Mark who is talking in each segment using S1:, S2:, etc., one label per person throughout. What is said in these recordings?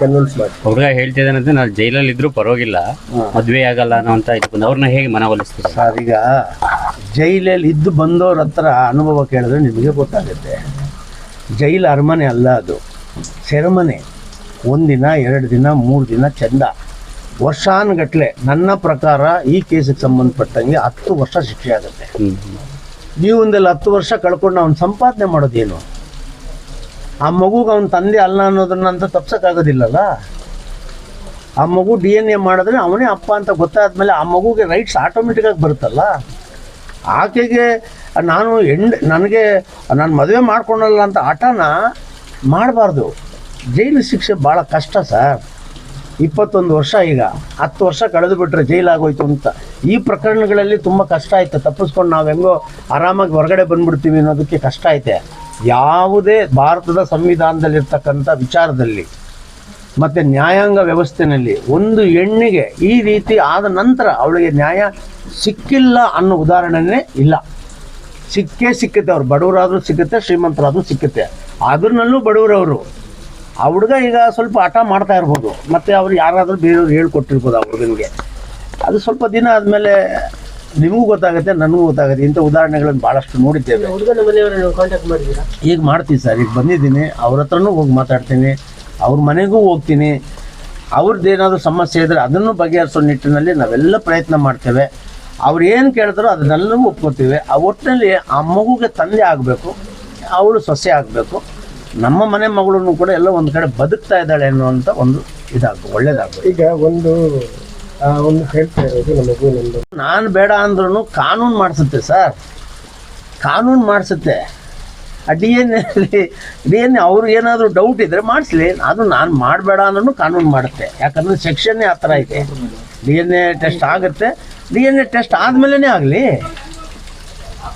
S1: Convince ಮಾಡಿ.
S2: ಹುಡುಗ ಹೇಳ್ತಿದ್ದಾನಂತೆ ನಾನು ಜೈಲಲ್ಲಿ ಇದ್ರೂ ಪರವಾಗಿಲ್ಲ ಮದ್ವೆ ಆಗಲ್ಲ ಅನ್ನೋ ಅಂತ ಬಂದು ಅವ್ರನ್ನ ಹೇಗೆ ಮನವೊಲಿಸ್ತೀವಿ
S1: ಸರ್ ಈಗ ಜೈಲಲ್ಲಿ ಇದ್ದು ಬಂದವ್ರ ಹತ್ರ ಅನುಭವ ಕೇಳಿದ್ರೆ ನಿಮಗೆ ಗೊತ್ತಾಗುತ್ತೆ. ಜೈಲ್ ಅರಮನೆ ಅಲ್ಲ ಅದು. ಸೆರೆಮನೆ. ಒಂದಿನ ಎರಡು ದಿನ ಮೂರು ದಿನ ಚಂದ. ವರ್ಷಾನುಗಟ್ಲೆ ನನ್ನ ಪ್ರಕಾರ ಈ ಕೇಸಿಗೆ ಸಂಬಂಧಪಟ್ಟಂಗೆ ಹತ್ತು ವರ್ಷ ಶಿಕ್ಷೆ ಆಗುತ್ತೆ.
S2: ನೀವು
S1: ಜೀವನದಲ್ಲಿ ಹತ್ತು ವರ್ಷ ಕಳ್ಕೊಂಡು ಅವ್ನು ಸಂಪಾದನೆ ಮಾಡೋದೇನು? ಆ ಮಗುಗೆ ಅವನ ತಂದೆ ಅಲ್ಲ ಅನ್ನೋದನ್ನಂತ ತಪ್ಸಕ್ಕಾಗೋದಿಲ್ಲಲ್ಲ? ಆ ಮಗು ಡಿ ಎನ್ ಎ ಮಾಡಿದ್ರೆ ಅವನೇ ಅಪ್ಪ ಅಂತ ಗೊತ್ತಾದ್ಮೇಲೆ ಆ ಮಗುಗೆ ರೈಟ್ಸ್ ಆಟೋಮೆಟಿಕ್ಕಾಗಿ ಬರುತ್ತಲ್ಲ? ಆಕೆಗೆ ನಾನು ಹೆಂಡ, ನನಗೆ ನಾನು ಮದುವೆ ಮಾಡ್ಕೊಳಲ್ಲ ಅಂತ ಹಠನ ಮಾಡಬಾರ್ದು. ಜೈಲು ಶಿಕ್ಷೆ ಭಾಳ ಕಷ್ಟ ಸರ್. ಇಪ್ಪತ್ತೊಂದು ವರ್ಷ ಈಗ. ಹತ್ತು ವರ್ಷ ಕಳೆದು ಬಿಟ್ರೆ ಜೈಲಾಗೋಯ್ತು ಅಂತ. ಈ ಪ್ರಕರಣಗಳಲ್ಲಿ ತುಂಬ ಕಷ್ಟ ಆಯ್ತು. ತಪ್ಪಿಸ್ಕೊಂಡು ನಾವು ಹೆಂಗೋ ಆರಾಮಾಗಿ ಹೊರಗಡೆ ಬಂದ್ಬಿಡ್ತೀವಿ ಅನ್ನೋದಕ್ಕೆ ಕಷ್ಟ ಐತೆ. ಯಾವುದೇ ಭಾರತದ ಸಂವಿಧಾನದಲ್ಲಿರ್ತಕ್ಕಂಥ ವಿಚಾರದಲ್ಲಿ ಮತ್ತು ನ್ಯಾಯಾಂಗ ವ್ಯವಸ್ಥೆಯಲ್ಲಿ ಒಂದು ಹೆಣ್ಣಿಗೆ ಈ ರೀತಿ ಆದ ನಂತರ ಅವಳಿಗೆ ನ್ಯಾಯ ಸಿಕ್ಕಿಲ್ಲ ಅನ್ನೋ ಉದಾಹರಣೆನೇ ಇಲ್ಲ. ಸಿಕ್ಕೇ ಸಿಕ್ಕುತ್ತೆ, ಅವ್ರು ಬಡವರಾದರೂ ಸಿಕ್ಕುತ್ತೆ, ಶ್ರೀಮಂತರಾದರೂ ಸಿಕ್ಕುತ್ತೆ. ಅದ್ರಲ್ಲೂ ಬಡವರವರು. ಆ ಹುಡುಗ ಈಗ ಸ್ವಲ್ಪ ಹಠ ಮಾಡ್ತಾ ಇರ್ಬೋದು. ಮತ್ತು ಅವ್ರು ಯಾರಾದರೂ ಬೇರೆಯವ್ರು ಹೇಳ್ಕೊಟ್ಟಿರ್ಬೋದು ಆ ಹುಡುಗನಿಗೆ. ಅದು ಸ್ವಲ್ಪ ದಿನ ಆದಮೇಲೆ ನಿಮಗೂ ಗೊತ್ತಾಗುತ್ತೆ ನನಗೂ ಗೊತ್ತಾಗುತ್ತೆ. ಇಂಥ ಉದಾಹರಣೆಗಳನ್ನು ಭಾಳಷ್ಟು ನೋಡಿದ್ದೇವೆ.
S3: ಹುಡುಗನ ಮನೆಯವರನ್ನು ಕಾಂಟ್ಯಾಕ್ಟ್ ಮಾಡಿದ್ದೀರಾ?
S1: ಈಗ ಮಾಡ್ತೀವಿ ಸರ್. ಈಗ ಬಂದಿದ್ದೀನಿ. ಅವ್ರ ಹತ್ರನೂ ಹೋಗಿ ಮಾತಾಡ್ತೀನಿ. ಅವ್ರ ಮನೆಗೂ ಹೋಗ್ತೀನಿ. ಅವ್ರದ್ದೇನಾದರೂ ಸಮಸ್ಯೆ ಇದ್ದರೆ ಅದನ್ನು ಬಗೆಹರಿಸೋ ನಿಟ್ಟಿನಲ್ಲಿ ನಾವೆಲ್ಲ ಪ್ರಯತ್ನ ಮಾಡ್ತೇವೆ. ಅವ್ರು ಏನು ಕೇಳ್ತಾರೋ ಅದನ್ನೆಲ್ಲವೂ ಒಪ್ಕೋತೀವಿ. ಆ ಒಟ್ಟಿನಲ್ಲಿ ಆ ಮಗುಗೆ ತಂದೆ ಆಗಬೇಕು ಅವಳು ಸೊಸೆ ಆಗಬೇಕು. ನಮ್ಮ ಮನೆ ಮಗಳನ್ನು ಕೂಡ ಎಲ್ಲ ಒಂದು ಕಡೆ ಬದುಕ್ತಾ ಇದ್ದಾಳೆ ಅನ್ನುವಂಥ ಒಂದು ಇದಾಗ ಒಳ್ಳೇದಾಗಬೇಕು.
S3: ಈಗ ಒಂದು ಒಂದು
S1: ನಾನು ಬೇಡ ಅಂದ್ರೂ ಕಾನೂನು ಮಾಡಿಸುತ್ತೆ, ಸರ್. ಕಾನೂನು ಮಾಡಿಸುತ್ತೆ. ಆ ಡಿ ಎನ್ ಎಲ್ಲಿ ಡಿ ಎನ್ ಎ ಅವ್ರು ಏನಾದರೂ ಡೌಟ್ ಇದ್ದರೆ ಮಾಡಿಸ್ಲಿ. ಅದು ನಾನು ಮಾಡಬೇಡ ಅಂದ್ರೂ ಕಾನೂನು ಮಾಡುತ್ತೆ. ಯಾಕಂದರೆ ಸೆಕ್ಷನ್ನೇ ಆ ಥರ ಇದೆ. ಡಿ ಎನ್ ಎ ಟೆಸ್ಟ್ ಆಗುತ್ತೆ. ಡಿ ಎನ್ ಎ ಟೆಸ್ಟ್ ಆದಮೇಲೆ ಆಗಲಿ.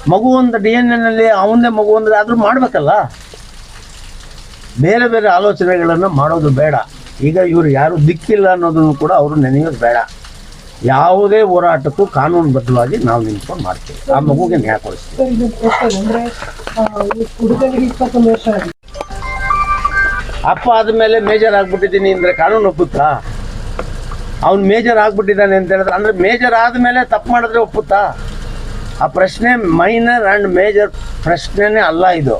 S1: ಮಗು ಒಂದು ಡಿ ಎನ್ ಎನಲ್ಲಿ ಅವನದೇ ಮಗು ಅಂದರೆ ಆದರೂ ಮಾಡಬೇಕಲ್ಲ. ಬೇರೆ ಬೇರೆ ಆಲೋಚನೆಗಳನ್ನು ಮಾಡೋದು ಬೇಡ. ಈಗ ಇವರು ಯಾರು ದಿಕ್ಕಿಲ್ಲ ಅನ್ನೋದನ್ನು ಕೂಡ ಅವರು ನೆನೆಯೋದು ಬೇಡ. ಯಾವುದೇ ಹೋರಾಟಕ್ಕೂ ಕಾನೂನುಬದ್ಧವಾಗಿ ನಾವು ನಿಂತ್ಕೊಂಡು ಮಾಡ್ತೀವಿ. ಆ ಮಗುಗೆ ನ್ಯಾಯ ಕೊಡಿಸ್ತೀವಿ. ಅಪ್ಪ ಆದಮೇಲೆ ಮೇಜರ್ ಆಗ್ಬಿಟ್ಟಿದ್ದೀನಿ ಅಂದ್ರೆ ಕಾನೂನು ಒಪ್ಪುತ್ತಾ? ಅವ್ನು ಮೇಜರ್ ಆಗ್ಬಿಟ್ಟಿದ್ದಾನೆ ಅಂತ ಹೇಳಿದ್ರೆ ಅಂದ್ರೆ ಮೇಜರ್ ಆದಮೇಲೆ ತಪ್ಪು ಮಾಡಿದ್ರೆ ಒಪ್ಪುತ್ತಾ? ಆ ಪ್ರಶ್ನೆ ಮೈನರ್ ಅಂಡ್ ಮೇಜರ್ ಪ್ರಶ್ನೆನೇ ಅಲ್ಲ ಇದು.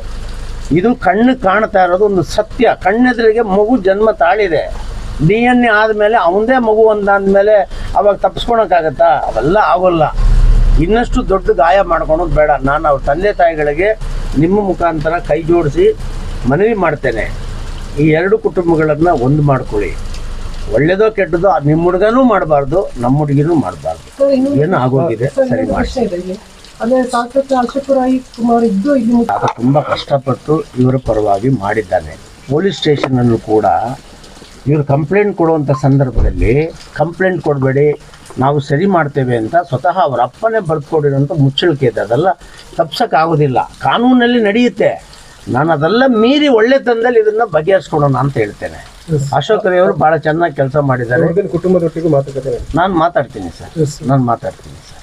S1: ಇದು ಕಣ್ಣು ಕಾಣ್ತಾ ಇರೋದು ಒಂದು ಸತ್ಯ. ಕಣ್ಣೆದುರಿಗೆ ಮಗು ಜನ್ಮ ತಾಳಿದೆ. ಡಿ ಎನ್ ಎ ಆದಮೇಲೆ ಅವಂದೇ ಮಗು ಅಂದಾದ್ಮೇಲೆ ಅವಾಗ ತಪ್ಪಿಸ್ಕೊಳಕ್ಕಾಗತ್ತಾ ಅವೆಲ್ಲ ಆಗೋಲ್ಲ. ಇನ್ನಷ್ಟು ದೊಡ್ಡ ಗಾಯ ಮಾಡ್ಕೊಳೋದು ಬೇಡ. ನಾನು ಅವ್ರ ತಂದೆ ತಾಯಿಗಳಿಗೆ ನಿಮ್ಮ ಮುಖಾಂತರ ಕೈ ಜೋಡಿಸಿ ಮನವಿ ಮಾಡ್ತೇನೆ. ಈ ಎರಡು ಕುಟುಂಬಗಳನ್ನು ಒಂದು ಮಾಡ್ಕೊಳ್ಳಿ. ಒಳ್ಳೇದೋ ಕೆಟ್ಟದೋ ನಿಮ್ಮ ಹುಡುಗನೂ ಮಾಡಬಾರ್ದು ನಮ್ಮ ಹುಡುಗಿನೂ ಮಾಡಬಾರ್ದು. ಏನು ಆಗೋಗಿದೆ?
S3: ಸರಿ
S1: ಮಾಡಿ
S3: ಅದೇ ಸಾಕಷ್ಟು ಅಶೋಕರಾಯಿ ಕುಮಾರ್ ಇದ್ದು ಇಲ್ಲಿ ತುಂಬಾ
S1: ಆತ ತುಂಬ ಕಷ್ಟಪಟ್ಟು ಇವರ ಪರವಾಗಿ ಮಾಡಿದ್ದಾನೆ. ಪೊಲೀಸ್ ಸ್ಟೇಷನಲ್ಲೂ ಕೂಡ ಇವರು ಕಂಪ್ಲೇಂಟ್ ಕೊಡುವಂಥ ಸಂದರ್ಭದಲ್ಲಿ ಕಂಪ್ಲೇಂಟ್ ಕೊಡಬೇಡಿ ನಾವು ಸರಿ ಮಾಡ್ತೇವೆ ಅಂತ ಸ್ವತಃ ಅವರ ಅಪ್ಪನೇ ಬರ್ಕೊಡಿರೋಂಥ ಮುಚ್ಚಳಿಕೆ ಇದೆ. ಅದೆಲ್ಲ ತಪ್ಸೋಕ್ಕಾಗೋದಿಲ್ಲ ಕಾನೂನಲ್ಲಿ ನಡೆಯುತ್ತೆ. ನಾನು ಅದೆಲ್ಲ ಮೀರಿ ಒಳ್ಳೆ ತಂದಲ್ಲಿ ಇದನ್ನ ಬಗೆಹರಿಸ್ಕೊಡೋಣ ಅಂತ ಹೇಳ್ತೇನೆ. ಅಶೋಕ್ ರೈ ಅವರು ಭಾಳ ಚೆನ್ನಾಗಿ ಕೆಲಸ ಮಾಡಿದ್ದಾರೆ.
S3: ಕುಟುಂಬದೊಟ್ಟಿಗೂ ಮಾತುಕತೆ
S1: ನಾನು ಮಾತಾಡ್ತೀನಿ ಸರ್. ನಾನು ಮಾತಾಡ್ತೀನಿ ಸರ್.